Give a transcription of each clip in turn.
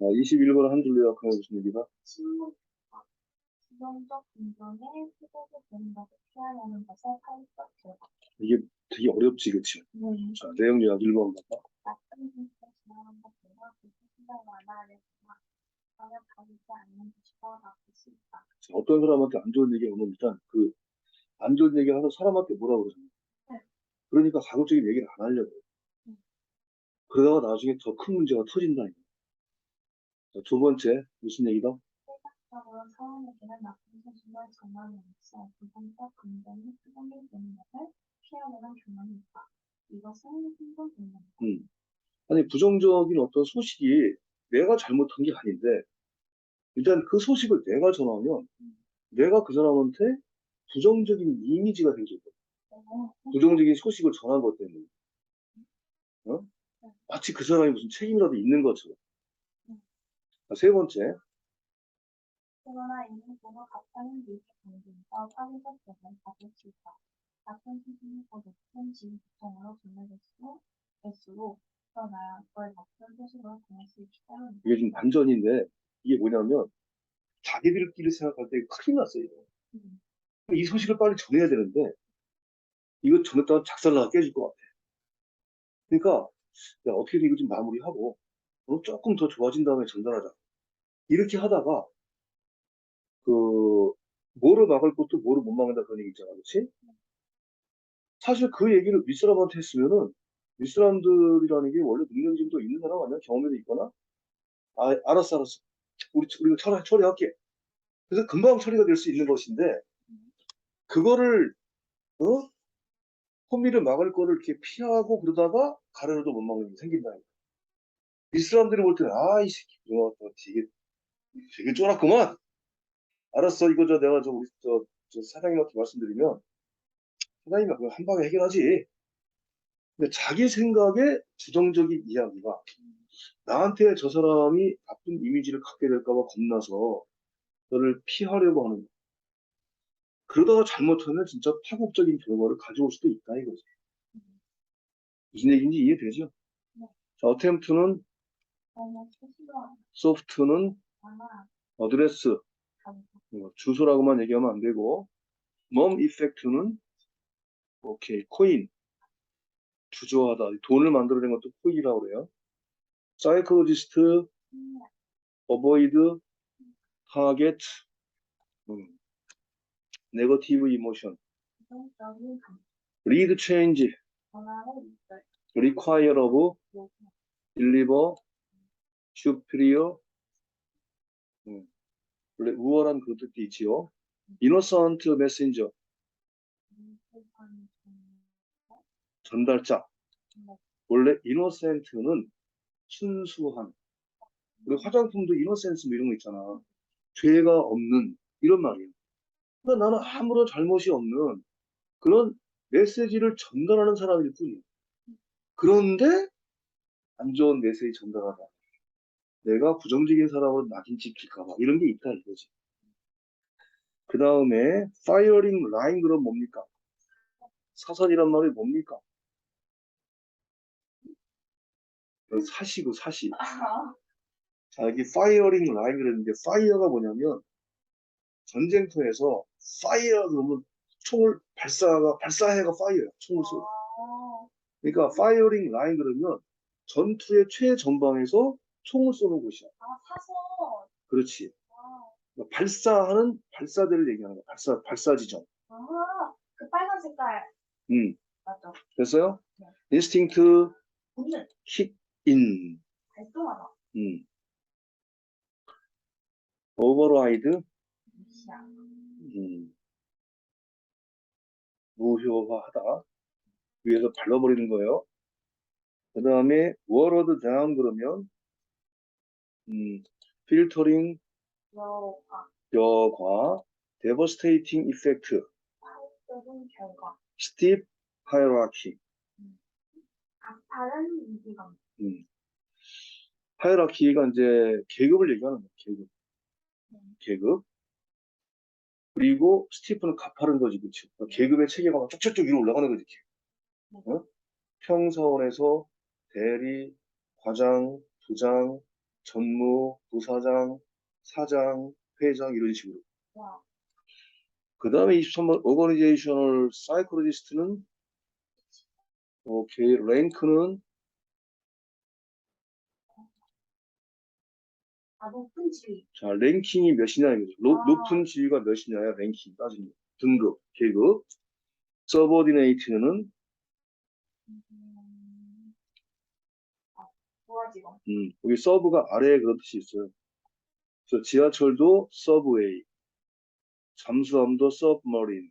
아, 21번 한 줄로 요약하면 무슨 얘기다? 것을 결과. 이게 되게 어렵지, 그치? 네. 자, 내용 요약 1번 봐봐. 나쁜 짓을 지나간 것들과 그 생각을 완화하려지만 전혀 다르지 않는 것이더 나쁠 수 있다. 자, 어떤 사람한테 안 좋은 얘기 오면 일단 그 안 좋은 얘기 하는 사람한테 뭐라 그러잖아. 네. 그러니까 가급적인 얘기를 안 하려고. 해. 음. 그러다가 나중에 더 큰 문제가 터진다. 자, 두 번째, 무슨 얘기다? 시각적으로 사람에게는 나쁜 소식을 전하면서 부정적 감정이 수정이 되는 것을 피하려는 경향이 있다. 이것은 행동 본능이다. 음. 아니, 부정적인 어떤 소식이 내가 잘못한 게 아닌데, 일단 그 소식을 내가 전하면, 내가 그 사람한테 부정적인 이미지가 생기고, 어, 부정적인 소식을 전한 것 때문에. 어? 마치 그 사람이 무슨 책임이라도 있는 것처럼. 자, 세 번째, 그러나 이는 모두 같다는 유익 관계에서 사회적 대상을 가질 수 있다. 소식이 더 높은 지위 구성으로 전해질수록 될수록 더 나아 덜 나쁜 소식으로 전할 수 있기 때문이다. 이게 좀 반전인데, 이게 뭐냐면, 자기들끼리 생각할 때 큰일 났어요, 이거. 음. 이 소식을 빨리 전해야 되는데, 이거 전했다가 작살나가 깨질 것 같아. 그러니까, 야, 어떻게든 이거 좀 마무리하고, 어, 조금 더 좋아진 다음에 전달하자. 이렇게 하다가, 그, 뭐를 막을 것도 뭐를 못 막는다 그런 얘기 있잖아, 그렇지? 사실 그 얘기를 윗사람한테 했으면은, 윗사람들이라는 게 원래 능력이 좀 더 있는 사람 아니야? 경험이 있거나? 아, 알았어, 알았어. 우리, 우리가 처리, 처리할게. 그래서 금방 처리가 될 수 있는 것인데, 그거를, 어? 혼미를 막을 거를 이렇게 피하고 그러다가 가래로도 못 막는 게 생긴다. 이 사람들이 볼 때는, 아, 이 새끼, 너, 너 되게, 되게 쫄았구만. 알았어, 이거 저 내가 저 우리 저, 저 사장님한테 말씀드리면, 사장님이 그걸 한 방에 해결하지. 근데 자기 생각에 부정적인 이야기가 나한테 저 사람이 나쁜 이미지를 갖게 될까봐 겁나서 너를 피하려고 하는 거야. 그러다가 잘못하면 진짜 파국적인 결과를 가져올 수도 있다 이거지. 무슨 얘기인지 이해되죠? 네. 자, 어템프는 너무 소식으로 소프트는 어드레스. 어, 주소라고만 얘기하면 안 되고. 멈 이펙트는 오케이 코인. 주저하다. 돈을 만들어낸 것도 코인이라고 그래요. 사이클로지스트 어보이드 타겟. 음, 네거티브 이모션. 리드 체인지 require of. Deliver. Superior. 음, 원래 우월한 그 뜻도 있지요. innocent messenger. 인쇄관, 전달자. 원래 innocent는 순수한. 우리 화장품도 innocence 뭐 이런 거 있잖아. 죄가 없는. 이런 말이에요. 그러니까 나는 아무런 잘못이 없는 그런 메시지를 전달하는 사람일 뿐이에요. 그런데 안 좋은 메시지 전달하다. 내가 부정적인 사람으로 낙인 찍힐까봐 이런 게 있다 이거지. 그 다음에 firing line 그럼 뭡니까? 사선이란 말이 뭡니까? 그 사시고 사시. 자, 여기 firing line 그랬는데 fire가 뭐냐면 전쟁터에서 fire 그러면 총을 발사가 발사해가 fire야. 총을 쏘. 어, 그러니까 firing line 그러면 전투의 최전방에서 총을 쏘는 곳이야. 아, 사선. 그렇지. 아, 그러니까 발사하는 발사대를 얘기하는 거야. 발사 발사 지점. 아, 그 빨간 색깔. 음, 맞죠? 됐어요? 네. 오늘 kick in. 발동하다. 음. 무시야. 음. 무효화하다. 위에서 발라버리는 거예요. 그 다음에 워러드 down 그러면 음, filtering 여가, 여과 devastating effect 파격적인 결과. steep hierarchy 가파른 위기감. 음. 하이라키가 이제 계급을 얘기하는 거예요. 계급. 음. 계급. 그리고 스티프는 가파른 거지, 그치? 그러니까 계급의 체계가 쭉쭉쭉 위로 올라가는 거지. 네. 어? 평사원에서 대리, 과장, 부장, 전무, 부사장, 사장, 회장 이런 식으로. 와, 그 다음에 23번 organizational psychologist는 오케이 랭크는 아, 높은 지위. 자 랭킹이 몇이냐 이거죠. 높- 아. 높은 지위가 몇이냐야 랭킹 따지면 등급, 계급. 서버디네이트는 음, 아. 음, 여기 서브가 아래에 그런 뜻이 있어요. 그래서 지하철도 서브웨이, 잠수함도 서브머린,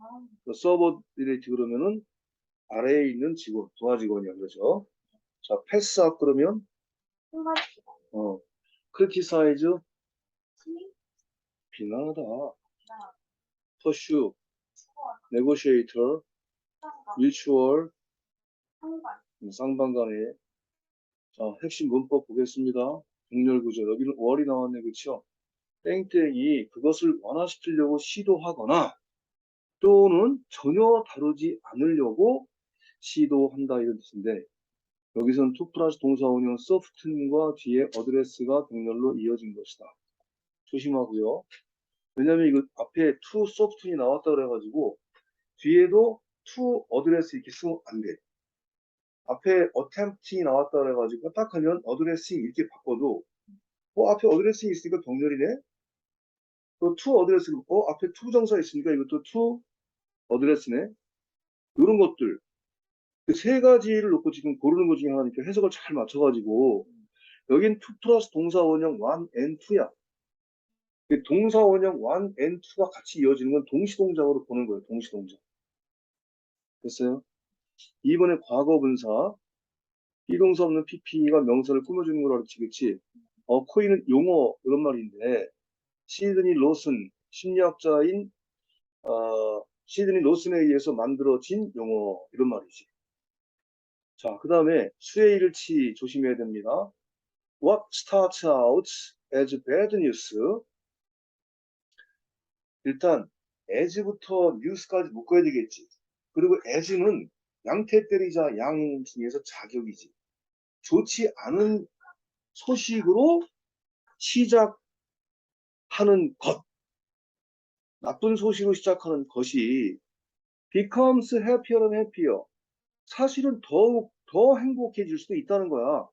아, 서버디네이트 그러면은 아래에 있는 직원, 도와직원이야 그러죠. 자 패스업 그러면. 어 크리티사이즈 팀, 비난하다, 나, 퍼슈, 네고시에이터, 뮤추얼, 상관. 쌍방간에 자 핵심 문법 보겠습니다. 동렬 구조. 여기는 월이 나왔네 그렇죠? 땡땡이 그것을 완화시키려고 시도하거나 또는 전혀 다루지 않으려고 시도한다 이런 뜻인데 여기서는 투 플러스 동사 운영 소프트과 뒤에 어드레스가 동렬로 이어진 것이다. 조심하고요. 왜냐면 이거 앞에 투 소프트이 나왔다 그래가지고 뒤에도 투 어드레스 이렇게 쓰면 안 돼. 앞에 attempt이 나왔다 그래가지고 딱 하면 어드레싱 이렇게 바꿔도 어 앞에 어드레싱 있으니까 병렬이네 또 to 어드레스 어 앞에 to 정사 있으니까 이것도 to 어드레스네 이런 것들 그 세 가지를 놓고 지금 고르는 것 중에 하나니까 해석을 잘 맞춰가지고 여긴 to 플러스 동사 원형 one and two야 그 동사 원형 one and two가 같이 이어지는 건 동시동작으로 보는 거예요 동시동작 됐어요? 이번에 과거 분사 비동사 없는 PP가 명사를 꾸며주는 걸 그치? 어, 코인은 용어, 이런 말인데, 시드니 로슨, 심리학자인, 어, 시드니 로슨에 의해서 만들어진 용어, 이런 말이지. 자, 그 다음에 수혜일치 조심해야 됩니다. What starts out as bad news? 일단, as부터 news까지 묶어야 되겠지. 그리고 as는 양태 때리자 양 중에서 자격이지. 좋지 않은 소식으로 시작하는 것. 나쁜 소식으로 시작하는 것이 becomes happier and happier. 사실은 더욱 더 행복해질 수도 있다는 거야.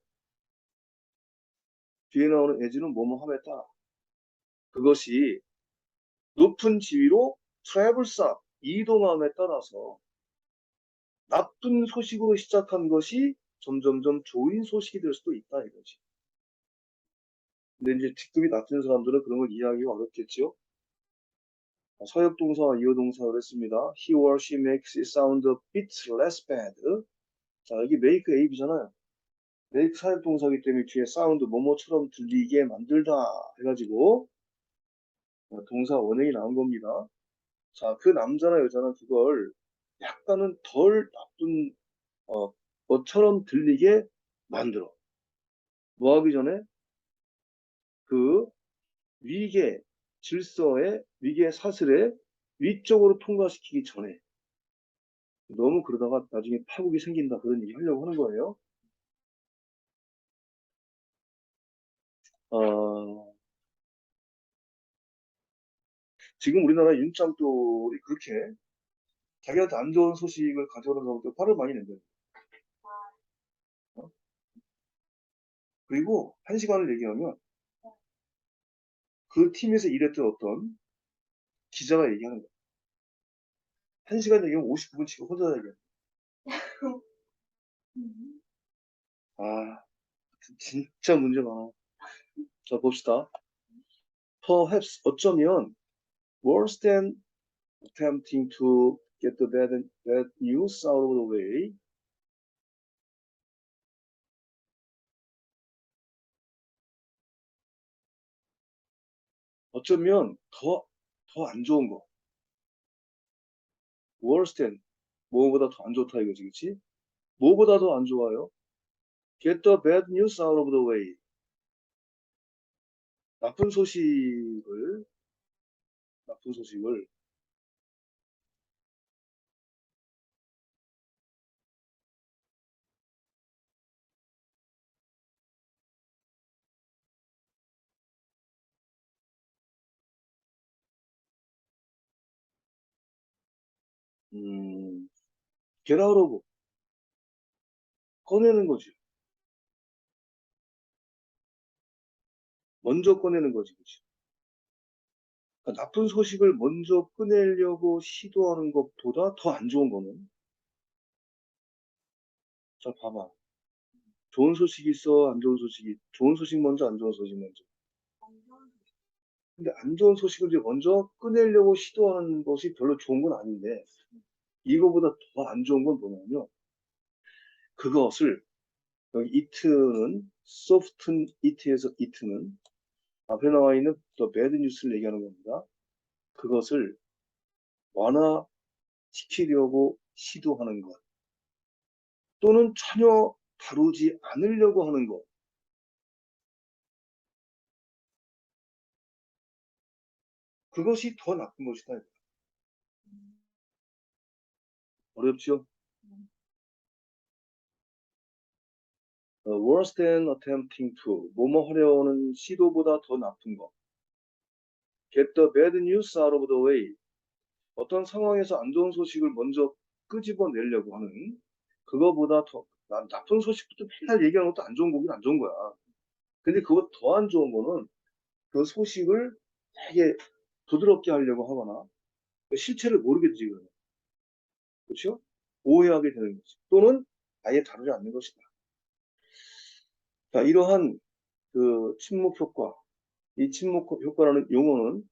뒤에 나오는 as는 뭐뭐 함에 따라. 그것이 높은 지위로 up, 이동함에 따라서 나쁜 소식으로 시작한 것이 점점점 좋은 소식이 될 수도 있다 이거지. 근데 이제 직급이 낮은 사람들은 그런 걸 이해하기가 어렵겠죠. 자, 서역 동사와 이어 동사를 했습니다. He or she makes it sound a bit less bad. 자, 여기 make a잖아요. make 사역 동사이기 때문에 뒤에 사운드 뭐뭐처럼 들리게 만들다 해가지고 어, 동사 원형이 나온 겁니다. 자, 그 남자나 여자는 그걸 약간은 덜 나쁜 어, 것처럼 들리게 만들어. 뭐 하기 전에 그 위계 질서의 위계 사슬의 위쪽으로 통과시키기 전에 너무 그러다가 나중에 파국이 생긴다 그런 얘기 하려고 하는 거예요. 어, 지금 우리나라 윤짱돌이 그렇게 자기한테 안 좋은 소식을 가져오는 사람들 화를 많이 낸대요. 어? 그리고 한 시간을 얘기하면 그 팀에서 일했던 어떤 기자가 얘기하는 거야. 한 시간 얘기하면 59분 치고 혼자 얘기해. 음, 아, 진짜 문제 많아. 자, 봅시다. Perhaps, 어쩌면, worse than attempting to get the bad, bad news out of the way. 어쩌면 더, 더 안 좋은 거. worse than, 뭐보다 더 안 좋다 이거지, 그치? 뭐보다 더 안 좋아요? get the bad news out of the way. 나쁜 소식을, 나쁜 소식을 음, out of. 꺼내는 거지. 먼저 꺼내는 거지, 그치? 그러니까 나쁜 소식을 먼저 꺼내려고 시도하는 것보다 더 안 좋은 거는, 자, 봐봐. 좋은 소식이 있어, 안 좋은 소식이, 좋은 소식 먼저, 안 좋은 소식 먼저. 근데 안 좋은 소식을 먼저 꺼내려고 시도하는 것이 별로 좋은 건 아닌데, 이거보다 더 안 좋은 건 뭐냐면, 그것을, 여기 it는, soft it에서 it는, 앞에 나와 있는 더 bad news를 얘기하는 겁니다. 그것을 완화시키려고 시도하는 것, 또는 전혀 다루지 않으려고 하는 것. 그것이 더 나쁜 것이다. 어렵죠? 음. 어, worse than attempting to. 뭐뭐 하려는 시도보다 더 나쁜 것. get the bad news out of the way. 어떤 상황에서 안 좋은 소식을 먼저 끄집어내려고 하는 그거보다 더 나, 나쁜 소식부터 맨날 얘기하는 것도 안 좋은 거긴 안 좋은 거야. 근데 그거 더안 좋은 거는 그 소식을 되게 부드럽게 하려고 하거나 그 실체를 모르겠지 그러면. 그렇죠? 오해하게 되는 거지. 또는 아예 다루지 않는 것이다. 자, 이러한 그 침묵 효과, 이 침묵 효과라는 용어는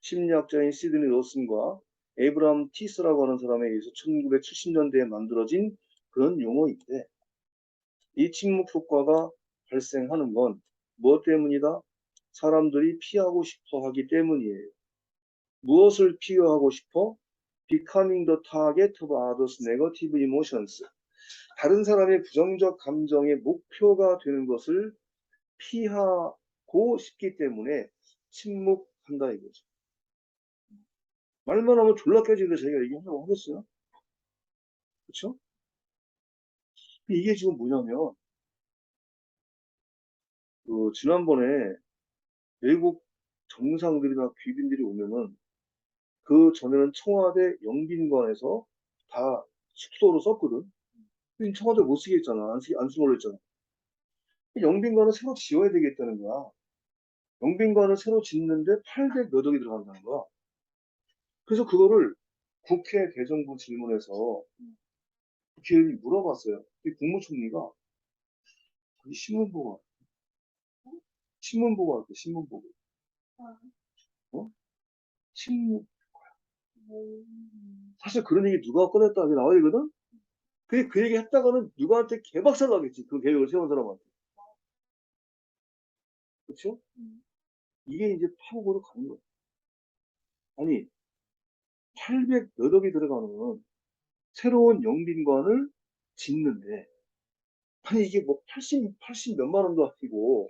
심리학자인 시드니 로슨과 에이브람 티스라고 하는 사람에 의해서 1970년대에 만들어진 그런 용어인데 이 침묵 효과가 발생하는 건 무엇 때문이다? 사람들이 피하고 싶어 하기 때문이에요. 무엇을 피하고 싶어? Becoming the target of others' negative emotions. 다른 사람의 부정적 감정의 목표가 되는 것을 피하고 싶기 때문에 침묵한다 이거죠. 말만 하면 졸라 깨지는데 저희가 얘기하려고 하겠어요? 그렇죠? 이게 지금 뭐냐면 그 지난번에 외국 정상들이나 귀빈들이 오면은 그 전에는 청와대 영빈관에서 다 숙소로 썼거든. 청와대 못 쓰겠잖아. 안, 쓰, 안 쓰걸로 했잖아. 영빈관을 새로 지어야 되겠다는 거야. 영빈관을 새로 짓는데 800 몇 억이 들어간다는 거야. 그래서 그거를 국회 대정부 질문에서 국회의원이 물어봤어요. 이 국무총리가 이 신문 보고 왔- 신문 보고 왔대, 신문 보고. 어, 신문 음, 사실 그런 얘기 누가 꺼냈다 이게 나와야 되거든? 그, 그 얘기 했다가는 누구한테 개박살 나겠지. 그 계획을 세운 사람한테. 그렇죠? 음. 이게 이제 파국으로 가는 거야. 아니, 800 몇 억이 들어가는 새로운 영빈관을 짓는데, 아니, 이게 뭐 80, 80 몇만 원도 아니고,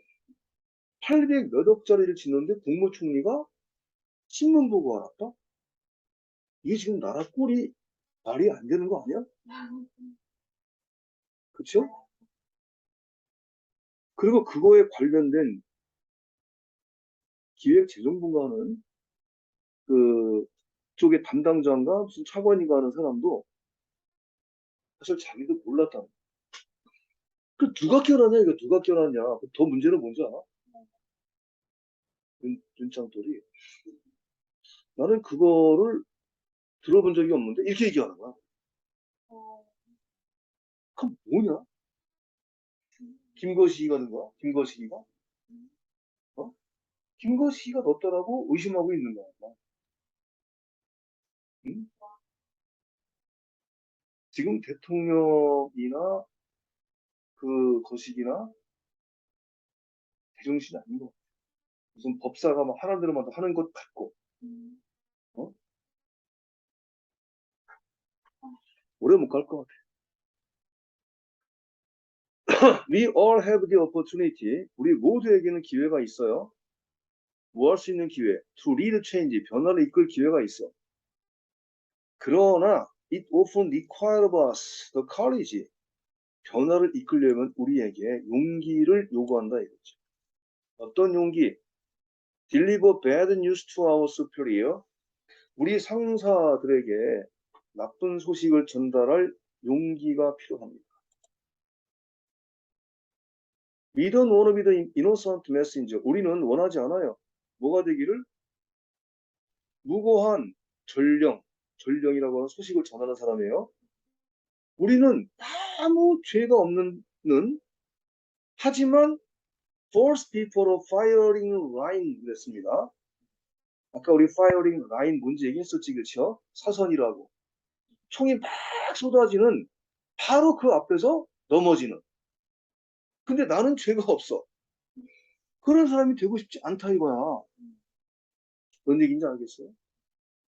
800 몇 억짜리를 짓는데 국무총리가 신문 보고 알았다? 이게 지금 나라 꼴이 말이 안 되는 거 아니야? 그쵸? 그리고 그거에 관련된 기획재정부가는 그 쪽의 담당자인가 무슨 차관이가 하는 사람도 사실 자기도 몰랐다. 그 누가 껴놨냐 이거 누가 껴놨냐. 더 문제는 뭔지 알아? 눈, 눈짱돌이. 나는 그거를 들어본 적이 없는데 이렇게 얘기하는 거야. 어, 그럼 뭐냐? 김거시기가 는 거야? 김거시기가? 어? 김거시기가 넣었다라고 의심하고 있는 거야. 응? 지금 대통령이나 그 거시기나 제정신이 아닌 거. 무슨 법사가 막 하는 대로만 다 하는 것 같고 음, 오래 못 갈 것 같아. We all have the opportunity. 우리 모두에게는 기회가 있어요. 뭐 할 수 있는 기회? To lead change. 변화를 이끌 기회가 있어. 그러나 it often requires us the courage. 변화를 이끌려면 우리에게 용기를 요구한다 이거지. 어떤 용기? Deliver bad news to our superior. 우리 상사들에게 나쁜 소식을 전달할 용기가 필요합니다. We don't want to be. 우리는 원하지 않아요. 뭐가 되기를? 무고한 전령, 전령이라고 하는 소식을 전하는 사람이에요. 우리는 아무 죄가 없는, 는, 하지만 false people of firing line 그랬습니다. 아까 우리 firing line 뭔지 얘기했었지, 그렇죠? 사선이라고. 총이 막 쏟아지는 바로 그 앞에서 넘어지는. 근데 나는 죄가 없어. 그런 사람이 되고 싶지 않다 이거야. 뭔 얘기인지 알겠어요?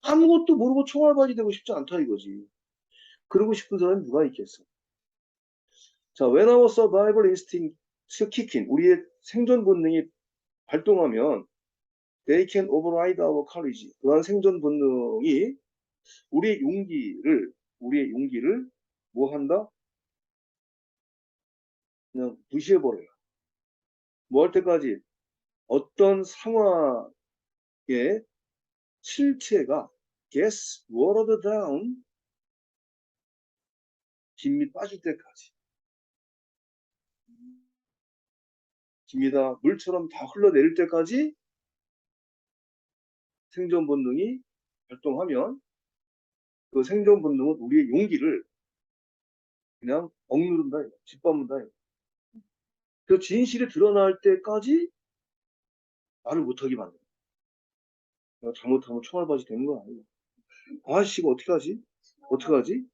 아무것도 모르고 총알바지 되고 싶지 않다 이거지. 그러고 싶은 사람이 누가 있겠어? 자, when our survival instinct kick in, 우리의 생존 본능이 발동하면 they can override our courage. 그러한 생존 본능이 우리의 용기를 우리의 용기를 뭐 한다? 그냥 무시해 버려요. 뭐 할 때까지 어떤 상황의 실체가 gets watered down 김이 빠질 때까지 김이 다 물처럼 다 흘러내릴 때까지 생존 본능이 발동하면 그 생존 본능은 우리의 용기를 그냥 억누른다. 짓밟는다. 그 진실이 드러날 때까지 말을 못하게 만든다. 잘못하면 총알바지 되는 거 아니야. 아씨, 이거 어떻게 하지? 어떻게 하지?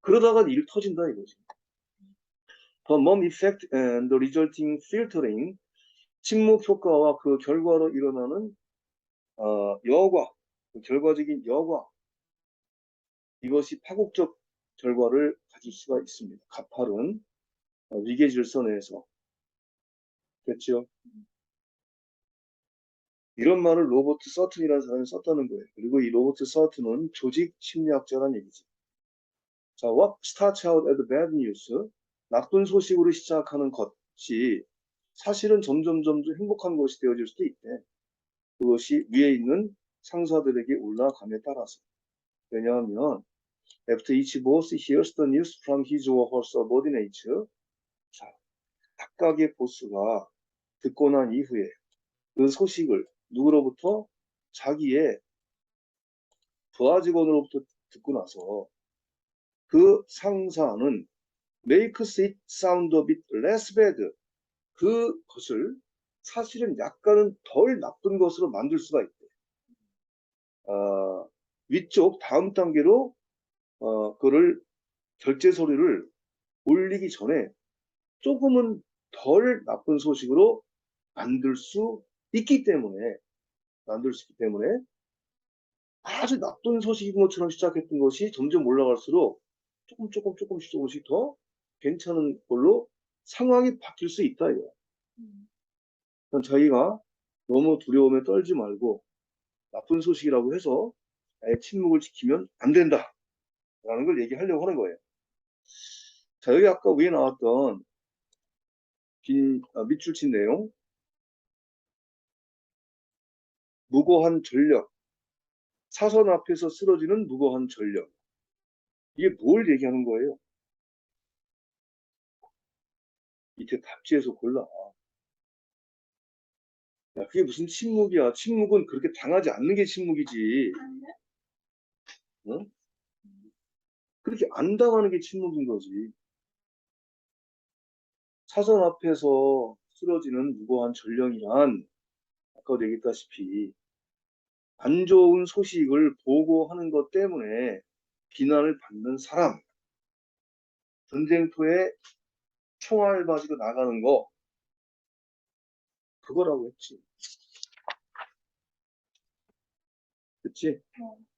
그러다가 일 터진다 이거지. The mom effect and the resulting filtering, 침묵 효과와 그 결과로 일어나는 어, 여과, 그 결과적인 여과, 이것이 파국적 결과를 가질 수가 있습니다. 가팔은 어, 위계 질서 내에서 됐죠? 이런 말을 로버트 서튼이라는 사람이 썼다는 거예요. 그리고 이 로버트 서튼은 조직 심리학자라는 얘기죠. 자, what starts out as bad news? 나쁜 소식으로 시작하는 것이 사실은 점점 점 점 행복한 것이 되어질 수도 있대. 그것이 위에 있는 상사들에게 올라감에 따라서. 왜냐하면 after each boss hears the news from his or her subordinates. 자, 각각의 보스가 듣고 난 이후에 그 소식을 누구로부터 자기의 부하 직원으로부터 듣고 나서 그 상사는 makes it sound a bit less bad. 그것을 사실은 약간은 덜 나쁜 것으로 만들 수가 있대. 어, 위쪽 다음 단계로 어, 그를 결제 서류를 올리기 전에 조금은 덜 나쁜 소식으로 만들 수 있기 때문에 만들 수 있기 때문에 아주 나쁜 소식인 것처럼 시작했던 것이 점점 올라갈수록 조금 조금 조금씩 조금씩 더 괜찮은 걸로 상황이 바뀔 수 있다 이거야. 음. 자기가 너무 두려움에 떨지 말고 나쁜 소식이라고 해서 아예 침묵을 지키면 안 된다. 라는 걸 얘기하려고 하는 거예요. 자, 여기 아까 위에 나왔던 빈, 아, 밑줄 친 내용. 무고한 전력. 사선 앞에서 쓰러지는 무고한 전력. 이게 뭘 얘기하는 거예요? 밑에 답지에서 골라. 야, 그게 무슨 침묵이야. 침묵은 그렇게 당하지 않는 게 침묵이지. 응? 그렇게 안 당하는 게 침묵인 거지. 사선 앞에서 쓰러지는 무고한 전령이란 아까도 얘기했다시피 안 좋은 소식을 보고하는 것 때문에 비난을 받는 사람, 전쟁터에 총알 가지고 나가는 거, 그거라고 했지. 그치? 네.